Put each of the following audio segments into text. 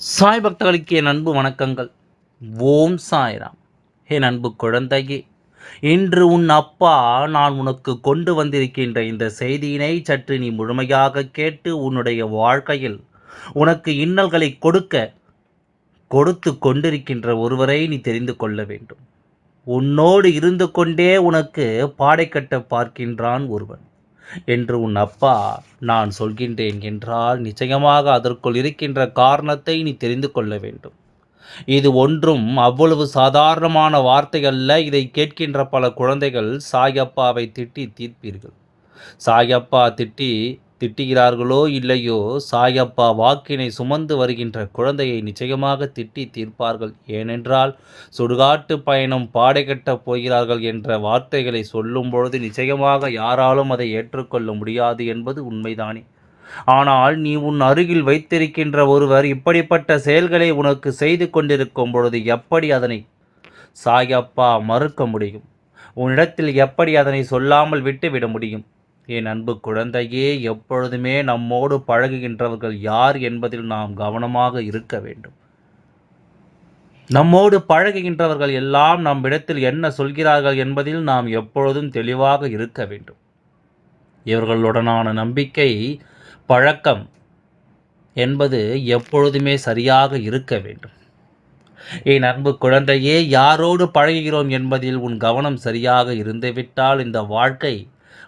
சாய் பக்தர்களுக்கு என் அன்பு வணக்கங்கள். ஓம் சாய்ராம். என் அன்பு குழந்தையே இன்று உன் அப்பா நான் உனக்கு கொண்டு வந்திருக்கின்ற இந்த செய்தியினை சற்று நீ முழுமையாக கேட்டு உன்னுடைய வாழ்க்கையில் உனக்கு இன்னல்களை கொடுக்க கொடுத்து கொண்டிருக்கின்ற ஒருவரை நீ தெரிந்து கொள்ள வேண்டும். உன்னோடு இருந்து கொண்டே உனக்கு பாடை கட்ட பார்க்கின்றான் ஒருவன். என்று உன் அப்பா நான் சொல்கின்றேன் என்றால் நிச்சயமாக அதற்குள் இருக்கின்ற காரணத்தை நீ தெரிந்து கொள்ள வேண்டும். இது ஒன்றும் அவ்வளவு சாதாரணமான வார்த்தை அல்ல இதை கேட்கின்ற பல குழந்தைகள் சாயப்பாவை திட்டி தீர்ப்பீர்கள். சாயப்பா திட்டி திட்டுகிறார்களோ இல்லையோ சாயப்பா வாக்கினை சுமந்து வருகின்ற குழந்தையை நிச்சயமாக திட்டி தீர்ப்பார்கள். ஏனென்றால் சுடுகாட்டு பயணம் பாடைகட்டப் போகிறார்கள் என்ற வார்த்தைகளை சொல்லும் பொழுது நிச்சயமாக யாராலும் அதை ஏற்றுக்கொள்ள முடியாது என்பது உண்மைதானே. ஆனால் நீ உன் அருகில் வைத்திருக்கின்ற ஒருவர் இப்படிப்பட்ட செயல்களை உனக்கு செய்து கொண்டிருக்கும் பொழுது எப்படி அதனை சாயப்பா மறுக்க முடியும்? உன்னிடத்தில் எப்படி அதனை சொல்லாமல் விட்டுவிட முடியும்? என் அன்பு குழந்தையே எப்பொழுதுமே நம்மோடு பழகுகின்றவர்கள் யார் என்பதில் நாம் கவனமாக இருக்க வேண்டும். நம்மோடு பழகுகின்றவர்கள் எல்லாம் நம்மிடத்தில் என்ன சொல்கிறார்கள் என்பதில் நாம் எப்பொழுதும் தெளிவாக இருக்க வேண்டும். இவர்களுடனான நம்பிக்கை பழக்கம் என்பது எப்பொழுதுமே சரியாக இருக்க வேண்டும். என் அன்பு குழந்தையே யாரோடு பழகுகிறோம் என்பதில் உன் கவனம் சரியாக இருந்துவிட்டால் இந்த வாழ்க்கை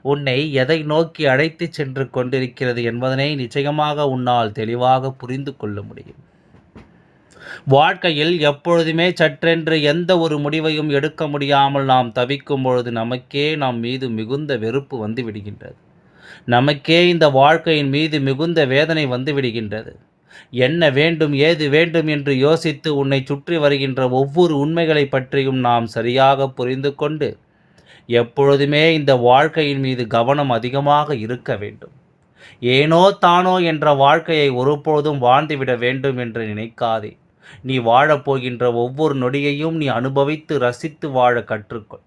உன்னை எதை நோக்கி அழைத்து சென்று கொண்டிருக்கிறது என்பதனை நிச்சயமாக உன்னால் தெளிவாக புரிந்து கொள்ள முடியும். வாழ்க்கையில் எப்பொழுதுமே சற்றென்று எந்த ஒரு முடிவையும் எடுக்க முடியாமல் நாம் தவிக்கும் பொழுது நமக்கே நம் மீது மிகுந்த வெறுப்பு வந்து விடுகின்றது. நமக்கே இந்த வாழ்க்கையின் மீது மிகுந்த வேதனை வந்து விடுகின்றது. என்ன வேண்டும் ஏது வேண்டும் என்று யோசித்து உன்னை சுற்றி வருகின்ற ஒவ்வொரு உண்மைகளை பற்றியும் நாம் சரியாக புரிந்து கொண்டு எப்பொழுதுமே இந்த வாழ்க்கையின் மீது கவனம் அதிகமாக இருக்க வேண்டும். ஏனோ தானோ என்ற வாழ்க்கையை ஒருபொழுதும் வாழ்ந்துவிட வேண்டும் என்று நினைக்காதே. நீ வாழப்போகின்ற ஒவ்வொரு நொடியையும் நீ அனுபவித்து ரசித்து வாழ கற்றுக்கொள்.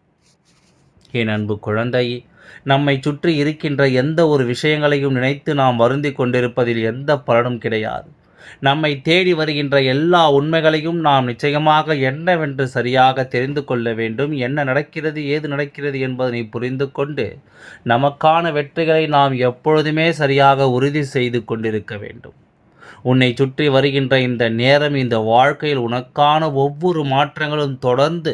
என் அன்பு குழந்தையே நம்மை சுற்றி இருக்கின்ற எந்த ஒரு விஷயங்களையும் நினைத்து நாம் வருந்தி கொண்டிருப்பதில் எந்த பலனும் கிடையாது. நம்மை தேடி வருகின்ற எல்லா உண்மைகளையும் நாம் நிச்சயமாக என்னவென்று சரியாக தெரிந்து கொள்ள வேண்டும் என்ன நடக்கிறது ஏது நடக்கிறது என்பதனை புரிந்து கொண்டு நமக்கான வெற்றிகளை நாம் எப்பொழுதுமே சரியாக உறுதி செய்து கொண்டிருக்க வேண்டும். உன்னை சுற்றி வருகின்ற இந்த நேரம் இந்த வாழ்க்கையில் உனக்கான ஒவ்வொரு மாற்றங்களும் தொடர்ந்து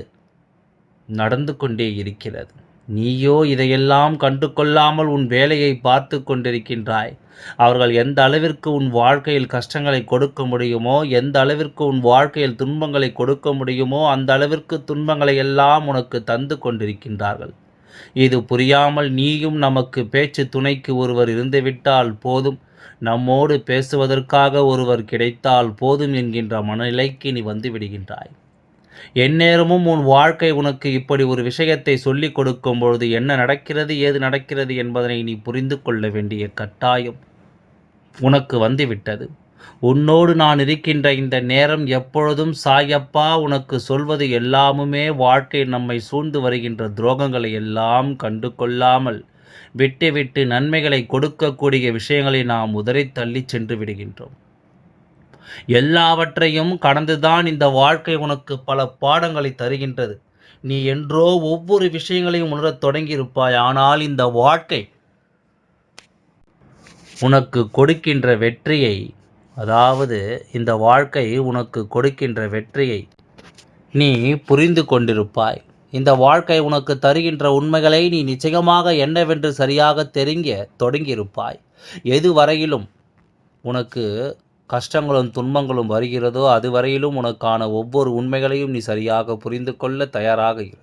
நடந்து கொண்டே இருக்கிறது. நீயோ இதையெல்லாம் கண்டு கொள்ளாமல் உன் வேலையை பார்த்து கொண்டிருக்கின்றாய். அவர்கள் எந்த அளவிற்கு உன் வாழ்க்கையில் கஷ்டங்களை கொடுக்க முடியுமோ எந்த அளவிற்கு உன் வாழ்க்கையில் துன்பங்களை கொடுக்க முடியுமோ அந்த அளவிற்கு துன்பங்களை எல்லாம் உனக்கு தந்து கொண்டிருக்கின்றார்கள். இது புரியாமல் நீயும் நமக்கு பேச்சு துணைக்கு ஒருவர் இருந்துவிட்டால் போதும். நம்மோடு பேசுவதற்காக ஒருவர் கிடைத்தால் போதும் என்கின்ற மனநிலைக்கு நீ வந்து விடுகின்றாய். எந்நேரமும் உன் வாழ்க்கை உனக்கு இப்படி ஒரு விஷயத்தை சொல்லிக் கொடுக்கும் பொழுது என்ன நடக்கிறது ஏது நடக்கிறது என்பதனை நீ புரிந்து கொள்ள வேண்டிய கட்டாயம் உனக்கு வந்துவிட்டது. உன்னோடு நான் இருக்கின்ற இந்த நேரம் எப்பொழுதும் சாயப்பா உனக்கு சொல்வது எல்லாமுமே வாழ்க்கையில் நம்மை சூழ்ந்து வருகின்ற துரோகங்களை எல்லாம் கண்டு கொள்ளாமல் விட்டு விட்டு நன்மைகளை கொடுக்கக்கூடிய விஷயங்களை நாம் உதறி தள்ளி சென்று விடுகின்றோம். எல்லாவற்றையும் கடந்துதான் இந்த வாழ்க்கை உனக்கு பல பாடங்களை தருகின்றது. நீ என்றோ ஒவ்வொரு விஷயங்களையும் உணரத் தொடங்கியிருப்பாய் ஆனால் இந்த வாழ்க்கை உனக்கு கொடுக்கின்ற வெற்றியை அதாவது இந்த வாழ்க்கை உனக்கு கொடுக்கின்ற வெற்றியை நீ புரிந்து கொண்டிருப்பாய். இந்த வாழ்க்கை உனக்கு தருகின்ற உண்மைகளை நீ நிச்சயமாக என்னவென்று சரியாக தெரிங்க தொடங்கியிருப்பாய். எது வரையிலும் உனக்கு கஷ்டங்களும் துன்பங்களும் வருகிறதோ அதுவரையிலும் உனக்கான ஒவ்வொரு உண்மைகளையும் நீ சரியாக புரிந்து கொள்ள தயாராக இரு.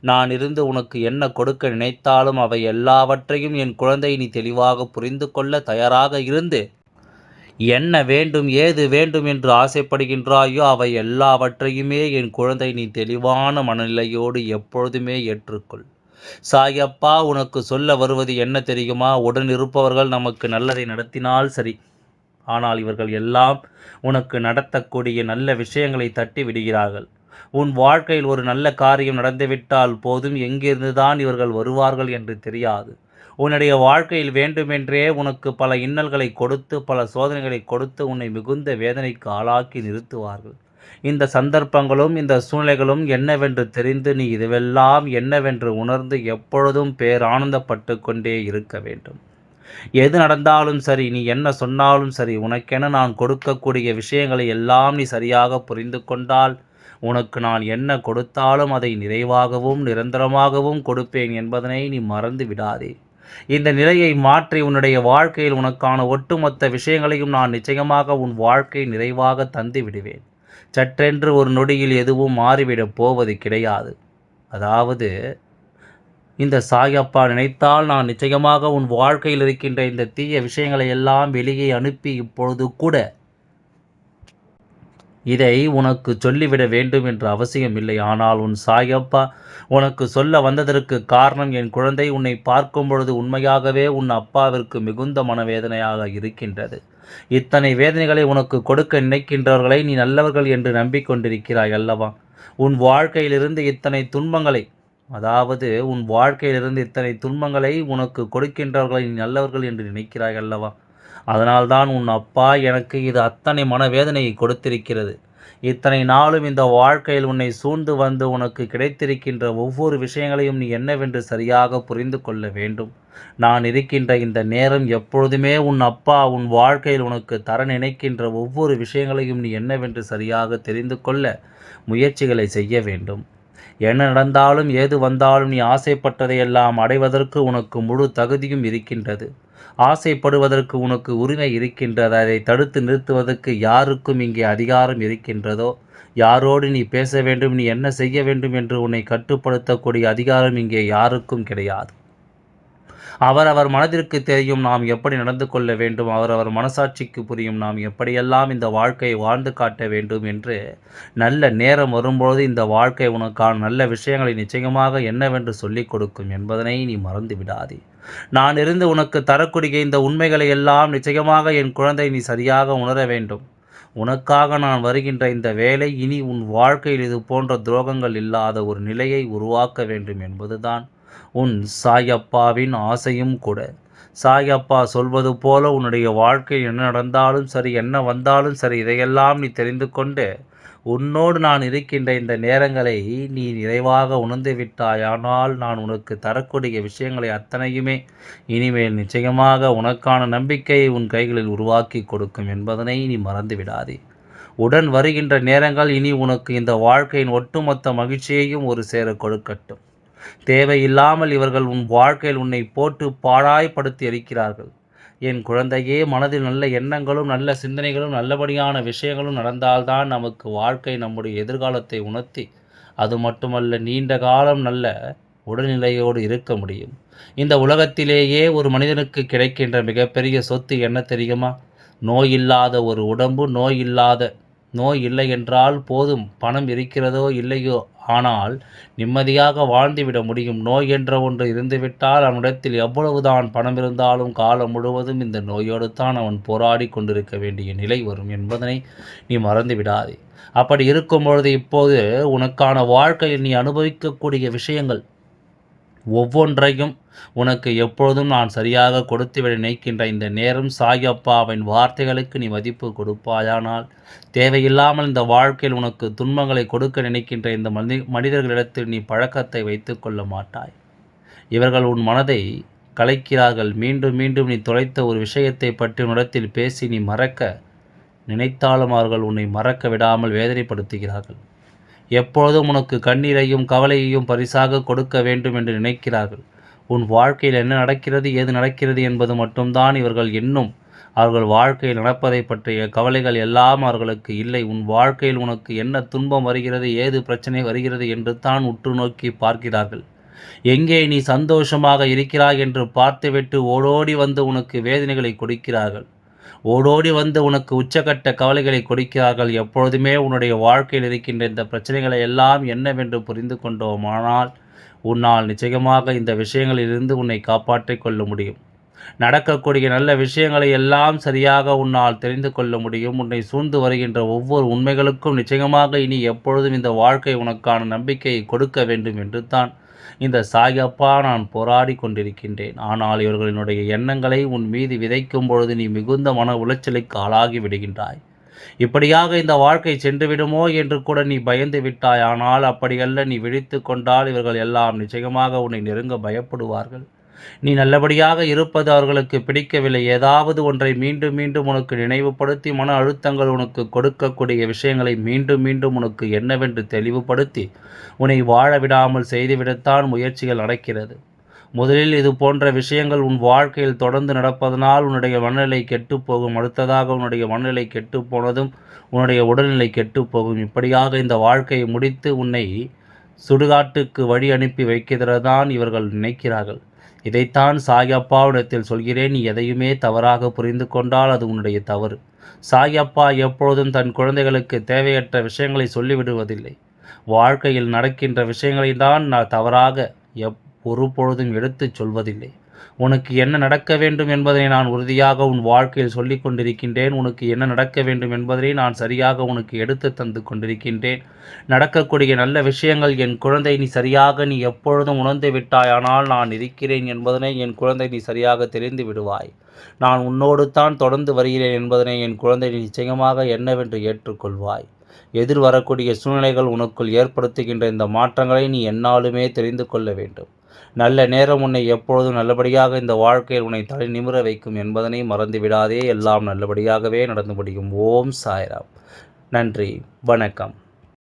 நான் இருந்து உனக்கு என்ன கொடுக்க நினைத்தாலும் அவை எல்லாவற்றையும் என் குழந்தை நீ தெளிவாக புரிந்து கொள்ள தயாராக இருந்து என்ன வேண்டும் ஏது வேண்டும் என்று ஆசைப்படுகின்றாயோ அவை எல்லாவற்றையுமே என் குழந்தை நீ தெளிவான மனநிலையோடு எப்பொழுதுமே ஏற்றுக்கொள். சாயப்பா உனக்கு சொல்ல வருவது என்ன தெரியுமா? உடன் இருப்பவர்கள் நமக்கு நல்லதை நடத்தினால் சரி. ஆனால் இவர்கள் எல்லாம் உனக்கு நடத்தக்கூடிய நல்ல விஷயங்களை தட்டி விடுகிறார்கள். உன் வாழ்க்கையில் ஒரு நல்ல காரியம் நடந்துவிட்டால் போதும் எங்கிருந்து தான் இவர்கள் வருவார்கள் என்று தெரியாது. உன்னுடைய வாழ்க்கையில் வேண்டுமென்றே உனக்கு பல இன்னல்களை கொடுத்து பல சோதனைகளை கொடுத்து உன்னை மிகுந்த வேதனைக்கு ஆளாக்கி நிறுத்துவார்கள். இந்த சந்தர்ப்பங்களும் இந்த சூழ்நிலைகளும் என்னவென்று தெரிந்து நீ இதுவெல்லாம் என்னவென்று உணர்ந்து எப்பொழுதும் பேரானந்தப்பட்டு கொண்டே இருக்க வேண்டும். எது நடந்தாலும் சரி நீ என்ன சொன்னாலும் சரி உனக்கென நான் கொடுக்கக்கூடிய விஷயங்களை எல்லாம் நீ சரியாக புரிந்து கொண்டால் உனக்கு நான் என்ன கொடுத்தாலும் அதை நிறைவாகவும் நிரந்தரமாகவும் கொடுப்பேன் என்பதனை நீ மறந்து விடாதே. இந்த நிலையை மாற்றி உன்னுடைய வாழ்க்கையில் உனக்கான ஒட்டுமொத்த விஷயங்களையும் நான் நிச்சயமாக உன் வாழ்க்கை நிறைவாக தந்து விடுவேன். சற்றென்று ஒரு நொடியில் எதுவும் மாறிவிடப் போவது கிடையாது. அதாவது இந்த சாயப்பா நினைத்தால் நான் நிச்சயமாக உன் வாழ்க்கையில் இருக்கின்ற இந்த தீய விஷயங்களை எல்லாம் வெளியே அனுப்பி இப்பொழுது கூட. இதை உனக்கு சொல்லிவிட வேண்டும் என்ற அவசியம் இல்லை. ஆனால் உன் சாயப்பா உனக்கு சொல்ல வந்ததற்கு காரணம் என் குழந்தை உன்னை பார்க்கும் பொழுது உண்மையாகவே உன் அப்பாவிற்கு மிகுந்த மனவேதனையாக இருக்கின்றது. இத்தனை வேதனைகளை உனக்கு கொடுக்க நினைக்கின்றவர்களை நீ நல்லவர்கள் என்று நம்பிக்கொண்டிருக்கிறாய் அல்லவா? உன் வாழ்க்கையிலிருந்து இத்தனை துன்பங்களை அதாவது உன் வாழ்க்கையிலிருந்து இத்தனை துன்பங்களை உனக்கு கொடுக்கின்றவர்களை நீ நல்லவர்கள் என்று நினைக்கிறாய் அல்லவா? அதனால்தான் உன் அப்பா எனக்கு இது அத்தனை மனவேதனையை கொடுத்திருக்கிறது. இத்தனை நாளும் இந்த வாழ்க்கையில் உன்னை சூழ்ந்து வந்து உனக்கு கிடைத்திருக்கின்ற ஒவ்வொரு விஷயங்களையும் நீ என்னவென்று சரியாக புரிந்து கொள்ள வேண்டும். நான் இருக்கின்ற இந்த நேரம் எப்பொழுதுமே உன் அப்பா உன் வாழ்க்கையில் உனக்கு தர நினைக்கின்ற ஒவ்வொரு விஷயங்களையும் நீ என்னவென்று சரியாக தெரிந்து கொள்ள முயற்சிகளை செய்ய வேண்டும். என்ன நடந்தாலும் ஏது வந்தாலும் நீ ஆசைப்பட்டதையெல்லாம் அடைவதற்கு உனக்கு முழு தகுதியும் இருக்கின்றது. ஆசைப்படுவதற்கு உனக்கு உரிமை இருக்கின்றது. அதை தடுத்து நிறுத்துவதற்கு யாருக்கும் இங்கே அதிகாரம் இருக்கின்றதோ? யாரோடு நீ பேச வேண்டும் நீ என்ன செய்ய வேண்டும் என்று உன்னை கட்டுப்படுத்தக்கூடிய அதிகாரம் இங்கே யாருக்கும் கிடையாது. அவரவர் மனதிற்கு தெரியும் நாம் எப்படி நடந்து கொள்ள வேண்டும் அவரவர் மனசாட்சிக்கு புரியும் நாம் எப்படியெல்லாம் இந்த வாழ்க்கையை வாழ்ந்து காட்ட வேண்டும் என்று நல்ல நேரம் வரும்பொழுது இந்த வாழ்க்கை உனக்கான நல்ல விஷயங்களை நிச்சயமாக என்னவென்று சொல்லிக் கொடுக்கும் என்பதனை நீ மறந்து விடாதே. நான் இருந்து உனக்கு தரக்கூடிய இந்த உண்மைகளை எல்லாம் நிச்சயமாக என் குழந்தை நீ சரியாக உணர வேண்டும். உனக்காக நான் வருகின்ற இந்த வேலை இனி உன் வாழ்க்கையில் இது போன்ற துரோகங்கள் இல்லாத ஒரு நிலையை உருவாக்க வேண்டும் என்பதுதான் உன் சாயப்பாவின் ஆசையும் கூட. சாயப்பா சொல்வது போல உன்னுடைய வாழ்க்கை என்ன நடந்தாலும் சரி என்ன வந்தாலும் சரி இதையெல்லாம் நீ தெரிந்து கொண்டு உன்னோடு நான் இருக்கின்ற இந்த நேரங்களை நீ நிறைவாக உணர்ந்து விட்டாயானால் நான் உனக்கு தரக்கூடிய விஷயங்களை அத்தனையுமே இனிமேல் நிச்சயமாக உனக்கான நம்பிக்கையை உன் கைகளில் உருவாக்கி கொடுக்கும் என்பதனை நீ மறந்து விடாதே. உடன் வருகின்ற நேரங்கள் இனி உனக்கு இந்த வாழ்க்கையின் ஒட்டுமொத்த மகிழ்ச்சியையும் ஒரு சேர கொடுக்கட்டும். தேவையில்லாமல் இவர்கள் உன் வாழ்க்கையில் உன்னை போட்டு பாழாய்ப்படுத்தி இருக்கிறார்கள். என் குழந்தையே மனதில் நல்ல எண்ணங்களும் நல்ல சிந்தனைகளும் நல்லபடியான விஷயங்களும் நடந்தால்தான் நமக்கு வாழ்க்கை நம்முடைய எதிர்காலத்தை உணர்த்தி அது மட்டுமல்ல நீண்ட காலம் நல்ல உடல்நிலையோடு இருக்க முடியும். இந்த உலகத்திலேயே ஒரு மனிதனுக்கு கிடைக்கின்ற மிகப்பெரிய சொத்து என்ன தெரியுமா? நோய் இல்லாத ஒரு உடம்பு நோய் இல்லாத நோய் இல்லை என்றால் போதும். பணம் இருக்கிறதோ இல்லையோ ஆனால் நிம்மதியாக வாழ்ந்துவிட முடியும். நோய் என்ற ஒன்று இருந்துவிட்டால் அவனிடத்தில் எவ்வளவுதான் பணம் இருந்தாலும் காலம் முழுவதும் இந்த நோயோடு தான் அவன் போராடி கொண்டிருக்க வேண்டிய நிலை வரும் என்பதனை நீ மறந்துவிடாதே. அப்படி இருக்கும் பொழுது இப்போது உனக்கான வாழ்க்கையில் நீ அனுபவிக்கக்கூடிய விஷயங்கள் ஒவ்வொன்றையும் உனக்கு எப்பொழுதும் நான் சரியாக கொடுத்துவிட நினைக்கின்ற இந்த நேரம் சாயப்பாவின் வார்த்தைகளுக்கு நீ மதிப்பு கொடுப்பாயானால் தேவையில்லாமல் இந்த வாழ்க்கையில் உனக்கு துன்பங்களை கொடுக்க நினைக்கின்ற இந்த மனி மனிதர்களிடத்தில் நீ பழக்கத்தை வைத்து கொள்ள மாட்டாய். இவர்கள் உன் மனதை கலைக்கிறார்கள். மீண்டும் மீண்டும் நீ தொலைத்த ஒரு விஷயத்தை பற்றி உன்னிடத்தில் பேசி நீ மறக்க நினைத்தாலும் அவர்கள் உன்னை மறக்க விடாமல் வேதனைப்படுத்துகிறார்கள். எப்பொழுதும் உனக்கு கண்ணீரையும் கவலையையும் பரிசாக கொடுக்க வேண்டும் என்று நினைக்கிறார்கள். உன் வாழ்க்கையில் என்ன நடக்கிறது ஏது நடக்கிறது என்பது மட்டும்தான் இவர்கள் இன்னும் அவர்கள் வாழ்க்கையில் நடப்பதை பற்றிய கவலைகள் எல்லாம் அவர்களுக்கு இல்லை. உன் வாழ்க்கையில் உனக்கு என்ன துன்பம் வருகிறது ஏது பிரச்சனை வருகிறது என்று தான் உற்று நோக்கி பார்க்கிறார்கள். எங்கே நீ சந்தோஷமாக இருக்கிறாய் என்று பார்த்துவிட்டு ஓடோடி வந்து உனக்கு வேதனைகளை கொடுக்கிறார்கள். ஓடோடி வந்து உனக்கு உச்சகட்ட கவலைகளை கொடுக்கிறார்கள். எப்பொழுதுமே உன்னுடைய வாழ்க்கையில் இருக்கின்ற இந்த பிரச்சனைகளை எல்லாம் என்னவென்று புரிந்து கொண்டோமானால் உன்னால் நிச்சயமாக இந்த விஷயங்களிலிருந்து உன்னை காப்பாற்றிக் கொள்ள முடியும். நடக்கக்கூடிய நல்ல விஷயங்களை எல்லாம் சரியாக உன்னால் தெரிந்து கொள்ள முடியும். உன்னை சூழ்ந்து வருகின்ற ஒவ்வொரு உண்மைகளுக்கும் நிச்சயமாக இனி எப்பொழுதும் இந்த வாழ்க்கை உனக்கான நம்பிக்கையை கொடுக்க வேண்டும் என்று தான் இந்த சாயப்பா நான் போராடி கொண்டிருக்கின்றேன். ஆனால் இவர்களினுடைய எண்ணங்களை உன் மீது விதைக்கும் பொழுது நீ மிகுந்த மன உளைச்சலுக்கு ஆளாகி விடுகின்றாய். இப்படியாக இந்த வாழ்க்கை சென்று விடுமோ என்று கூட நீ பயந்து விட்டாய். ஆனால் அப்படியல்ல நீ விழித்து கொண்டால் இவர்கள் எல்லாம் நிச்சயமாக உன்னை நெருங்க பயப்படுவார்கள். நீ நல்லபடியாக இருப்பது அவர்களுக்கு பிடிக்கவில்லை. ஏதாவது ஒன்றை மீண்டும் மீண்டும் உனக்கு நினைவுபடுத்தி மன அழுத்தங்கள் உனக்கு கொடுக்கக்கூடிய விஷயங்களை மீண்டும் மீண்டும் உனக்கு என்னவென்று தெளிவுபடுத்தி உன்னை வாழ விடாமல் செய்துவிடத்தான் முயற்சிகள் நடக்கிறது. முதலில் இது போன்ற விஷயங்கள் உன் வாழ்க்கையில் தொடர்ந்து நடப்பதனால் உன்னுடைய மனநிலை கெட்டுப்போகும் அடுத்ததாக உன்னுடைய மனநிலை கெட்டுப்போனதும் உன்னுடைய உடல்நிலை கெட்டுப்போகும் இப்படியாக இந்த வாழ்க்கையை முடித்து உன்னை சுடுகாட்டுக்கு வழி அனுப்பி வைக்கிறதான் இவர்கள் நினைக்கிறார்கள். இதைத்தான் சாயப்பாவிடத்தில் சொல்கிறேன் நீ எதையுமே தவறாக புரிந்து கொண்டால் அது உன்னுடைய தவறு. சாயப்பா எப்பொழுதும் தன் குழந்தைகளுக்கு தேவையற்ற விஷயங்களை சொல்லிவிடுவதில்லை. வாழ்க்கையில் நடக்கின்ற விஷயங்களை தான் நான் தவறாக எப் ஒரு பொழுதும் எடுத்துச் சொல்வதில்லை. உனக்கு என்ன நடக்க வேண்டும் என்பதை நான் உறுதியாக உன் வாழ்க்கையில் சொல்லிக் கொண்டிருக்கின்றேன். உனக்கு என்ன நடக்க வேண்டும் என்பதை நான் சரியாக உனக்கு எடுத்து தந்து கொண்டிருக்கின்றேன். நடக்கக்கூடிய நல்ல விஷயங்கள் என் குழந்தை நீ சரியாக நீ எப்பொழுதும் உணர்ந்து விட்டாயானால் நான் இருக்கிறேன் என்பதனை என் குழந்தை நீ சரியாக தெரிந்து விடுவாய். நான் உன்னோடு தான் தொடர்ந்து வருகிறேன் என்பதனை என் குழந்தை நிச்சயமாக என்னவென்று ஏற்றுக்கொள்வாய். எதிர் வரக்கூடிய சூழ்நிலைகள் உனக்குள் ஏற்படுத்துகின்ற இந்த மாற்றங்களை நீ என்னாலுமே தெரிந்து கொள்ள வேண்டும். நல்ல நேரம் உன்னை எப்பொழுதும் நல்லபடியாக இந்த வாழ்க்கையில் உன்னை தலை நிமிர வைக்கும் என்பதனை மறந்து விடாதே. எல்லாம் நல்லபடியாகவே நடந்து முடியும். ஓம் சாய்ராம். நன்றி. வணக்கம்.